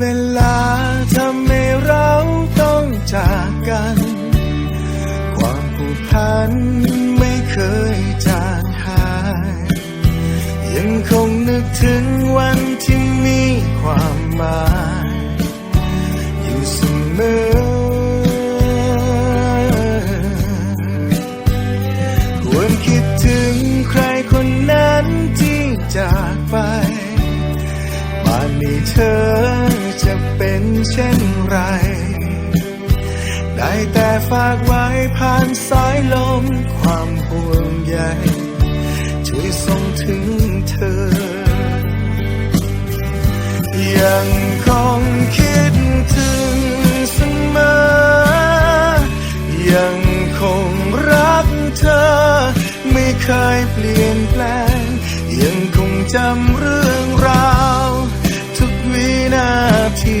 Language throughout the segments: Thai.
เวลาทำให้เราต้องจากกัน ความผูกพันไม่เคยจางหาย ยังคงนึกถึงวันที่มีความหมาย อยู่เสมอ ควรคิดถึงใครคนนั้นที่จากไป ป่านนี้เธอ เช่นไร ได้แต่ฝากไว้ผ่านสายลมความห่วงใยช่วยส่งถึงเธอ ยังคงคิดถึงเสมอ ยังคงรักเธอ ไม่เคยเปลี่ยนแปลง ยังคงจำเรื่องราว ทุกวินาที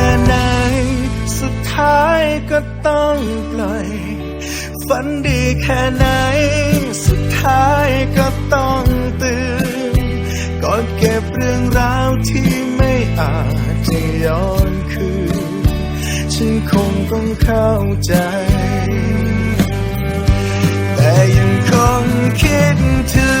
่ ก็ต้องปล่อย ฝันดีแค่ไหน สุดท้ายก็ต้องตื่นก่อนเก็บเรื่องราวที่ไม่อาจจะย้อนคืน ฉันคงต้องเข้าใจ แต่ยังคงคิดถึง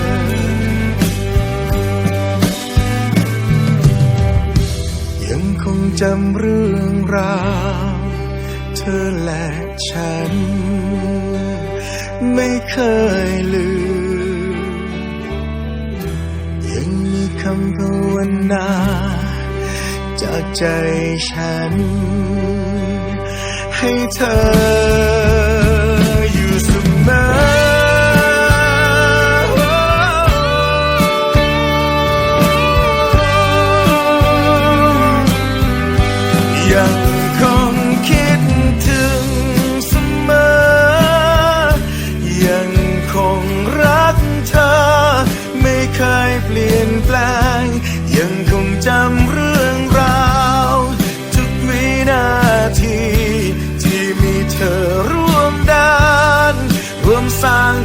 คงจำเรื่องราว เธอและฉัน ไม่เคยลืม ยังมีคำภาวนา จากใจฉัน ให้เธอ